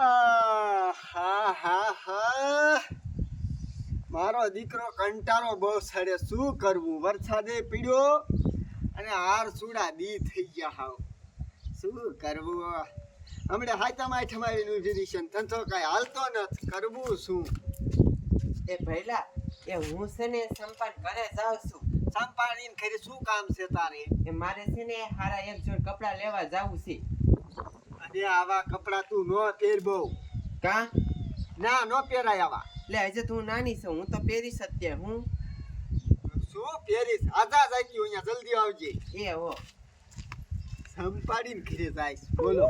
હા હા હા મારો દીકરો કંટાળો બહુ સડે. શું કરવું? વરસાદે પીડ્યો અને હાર સુડા દી થઈ ગયા હાવ. શું કરવું? હમણાં હાથામાં ઇન્વિટેશન તને તો કાંઈ હાલતો નથી. કરવું શું? એ ભઈલા એ હું છે ને સંપાન ઘરે જાઉં છું. સંપાડીને ખરી શું કામ છે તારે? એ મારે છે ને હારા એક જોડ કપડા લેવા જાવું છે. અને આવા કપડાં તું ન પહેર બહુ. કા? ના ન પહેરાય આવા. લે હજે તું નાની છું હું તો પહેરીશ જ હું? શું પહેરીશ? આજા જાય ગયું અહીંયા જલ્દી આવજે. એ હો. સંપાડીને ઘરે જાય. બોલો.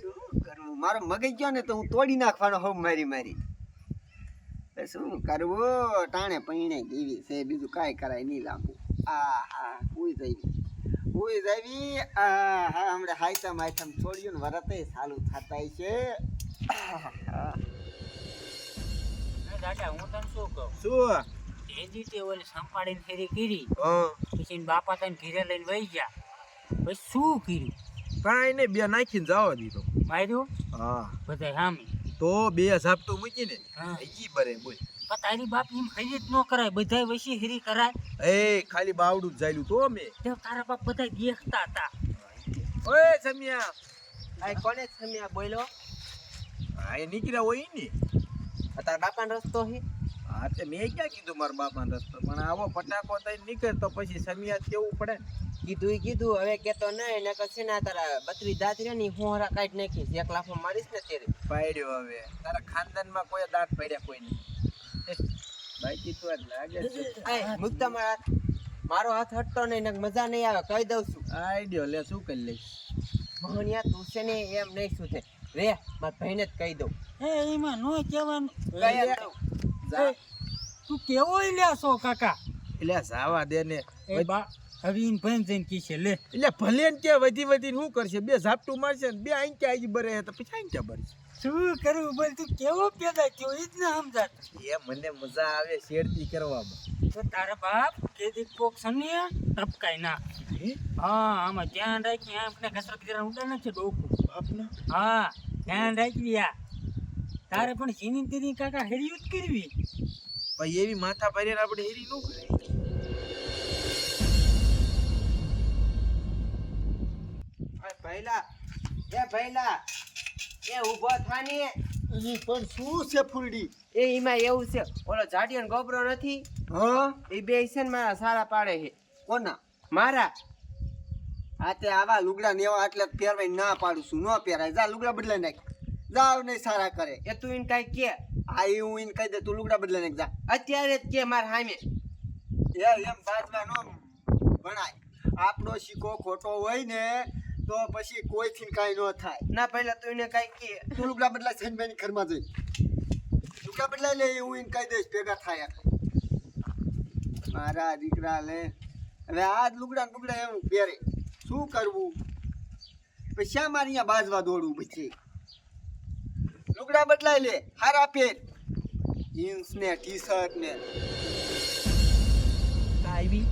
શું કરવું? મારો મગજ ગયો ને તો હું તોડી નાખવાનો હોઉં મારી મારી. શું કરવું? ટાણે પૈણે દેવી છે બીજું કાંઈ કરાય નહીં લાંબુ. આ હા કોઈ જઈવી ઉઈ જઈવી આ હા હમણાં હાઈતમ હાઈતમ છોડ્યું ને વરતે ચાલુ થતા છે. દાદા હું તને શું કહું? શું? એ રીતે ઓલે સંપાડીને ફેરી કરી. પછી બાપા તને ઘીરે લઈને વહી ગયા. પછી શું કર્યું? કાંઈ નહીં બે નાખીને જવા દીધો માર્યું? હા. બધા સામે તો બે ઝાપટું મૂકીને હા. ઈ બરે બોલ. પણ તારી બાપ એમ હરી જ ન કરાય બધા વસી હેરી કરાય. એ ખાલી બાવડું જ જાયલું તો મેં. તે તારા બાપ બધા દેખતા હતા. ઓય સમિયા. આ કોને સમિયા બોલો હા એ નીકળ્યા હોય ઈ ને. આ તારા બાપાનો રસ્તો હે? હા તે મેં ક્યાં કીધું મારા બાપાનો રસ્તો? પણ આવો પટાકો થઈ નીકળે તો પછી સમિયા કેવું પડે કીધું કીધું હવે કેતો નહીં ને કશે ના તારા બત્રી દાંત રે ની હું હરા કાઢી નાખીશ. એક લાફો મારીશ ને તેરે પાડ્યો હવે. તારા ખાનદાનમાં કોઈ દાંત પડ્યા કોઈ નહીં બાકી તો લાગે મુક્તા મારા મારો હાથ હટતો નહીં ને મજા નહીં આવે કહી દઉં છું. આઈડિયો લે શું કરી લઈશ? મોહનિયા તું છે ને એમ નહીં શું છે. રે માર ભાઈને જ કહી દઉં. હે એમાં નો કહેવાનું. કહી દઉં જા. તું કેવો લ્યા છો કાકા? એટલે જાવા દે ને. એ બા હવે એને ભાઈ જઈને કીશે લે. એટલે ભલે ને કે વધી વધીને શું કરશે? બે ઝાપટું મારશે ને બે આંકે આજી બરે તો પછી આંખ્યા બરશે. શું કરવું બોલ તું કેવો પેદા થયો? એ જ ને સમજાત. એ મને મજા આવે શેરતી કરવામાં. તો તારા બાપ કે દીક કોક સનિયા ટપકાય ના હા? આમાં ધ્યાન રાખી આપણે કસરત કરવા ઉડા નથી ડોકું. બાપને? હા ધ્યાન રાખવી આ. તારે પણ જીની તેની કાકા હેરી જ કરવી. ભાઈ એવી માથા ભરીને આપણે હેરી નું કરાય. ભઈલા એ ભૈલા એ ઊભો થાની. ઈ પણ શું છે ફૂલડી? એ એમાં એવું છે ઓલો જાડિયો ને ગોબરો નથી? હ? એ બે છે ને મારા સારા પાડે છે. કોના? મારા? આ તે આવા લુગડા ને એવા એટલે પહેરવાય ના પાડું છું ન પહેરાય. જા લુગડા બદલાઈ નાખ. જાવ નહીં સારા કરે. એ તું એને કાંઈ કે. આ એ હું એને કહી દે તું લુગડા બદલાઈ નાખ જા. અત્યારે જ કે મારા સામે એ એમ બાદમાં નો ભણાય. આપણો શીખો ખોટો હોય ને તો પછી કોઈથી કાંઈ ન થાય. ના પહેલા તું એને કાંઈ કે તું લુગડા બદલા છે બેની ઘરમાં જઈ. લુગડા બદલા લે એ હું એને કહી દઈશ ભેગા થાય મારા દીકરા લે. હવે આ લુગડા ને બુગડા એવું પહેરે. શું કરવું? પછી શા મારે અહીંયા બાજવા દોડવું પછી? લુગડા બદલાઈ લે હારા પહેર. જીન્સ ને ટી શર્ટ ને આવી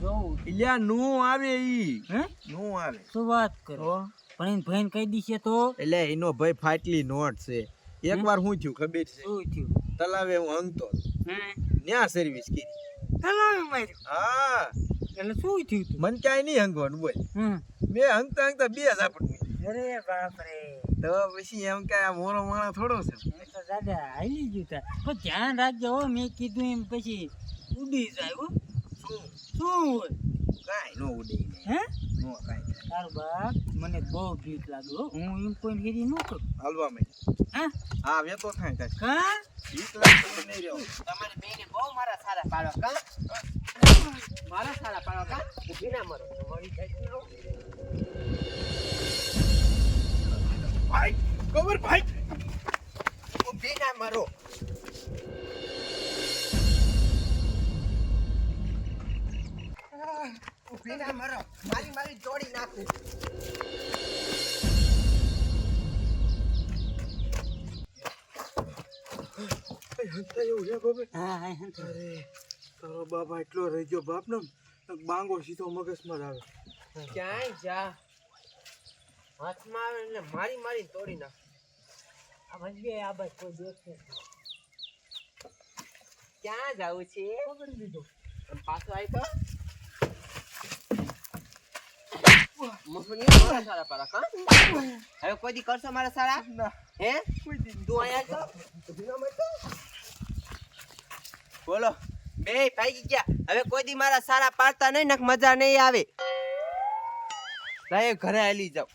એટલે નો આવે ઈ. હે? નો આવે. શું વાત કરો? પણ એને ભાઈને કહી દીશે તો? એટલે એનો ભાઈ ફાટલી નોટ છે. એકવાર શું થયું ખબર છે? શું થયું? તલાવે હું હંગતો હે? ન્યા સર્વિસ કરી. તલાવે મારી હા. એટલે શું થયું તું? મન ક્યાંય નહીં હંગવાનું બોલ. હમ. મેં હંગતા હંગતા બે ઝાપટ અરે બાપ રે તો પછી એમ કે આ મોરો માણા થોડો છે. દાદા હાલી ગયું તા. પણ ધ્યાન રાખજો હો મેં કીધું એમ પછી ઉડી જાય હો. શું? કાંઈ નો ઉડે હે? નો કાંઈ. તારું બાપ મને બહુ બીક લાગે હો. હું એમ કોઈ હેરી ન કરું. હાલવા હે? હા વેતો થાય કાંઈ. કા? બીક લાગતું નહીં રહેવું તમારે બેને બહુ મારા સારા પાડો કા? મારા સારા પાડો કા? ઊભી ના મરો. તમારી ભાઈ કબર ભાઈ? ઊભી ના મરો. આહ, ઊભી ના મરો. મારી મારી જોડી નાખું. તારો બાપા એટલો રહી ગયો બાપ ને બાંગો સીધો મગજમાં આવે. ક્યાંય જા. હાથમાં આવે એટલે મારી મારી તોડી નાખ. આ ભાઈ આ ભાઈ કોઈ દેખે ક્યાં જાવું છે? પકડી લીધો. આમ પાછો આવી તો મફની મારા સારા પાડો કા? હવે કોઈ દી કરશો મારા સારા? હે? તું અહીંયા તો બોલો. બે ભાગી ગયા. હવે કોઈ દી મારા સારા પાડતા નહીં ને મજા નહીં આવે. લાય ઘરે હાલી જાવ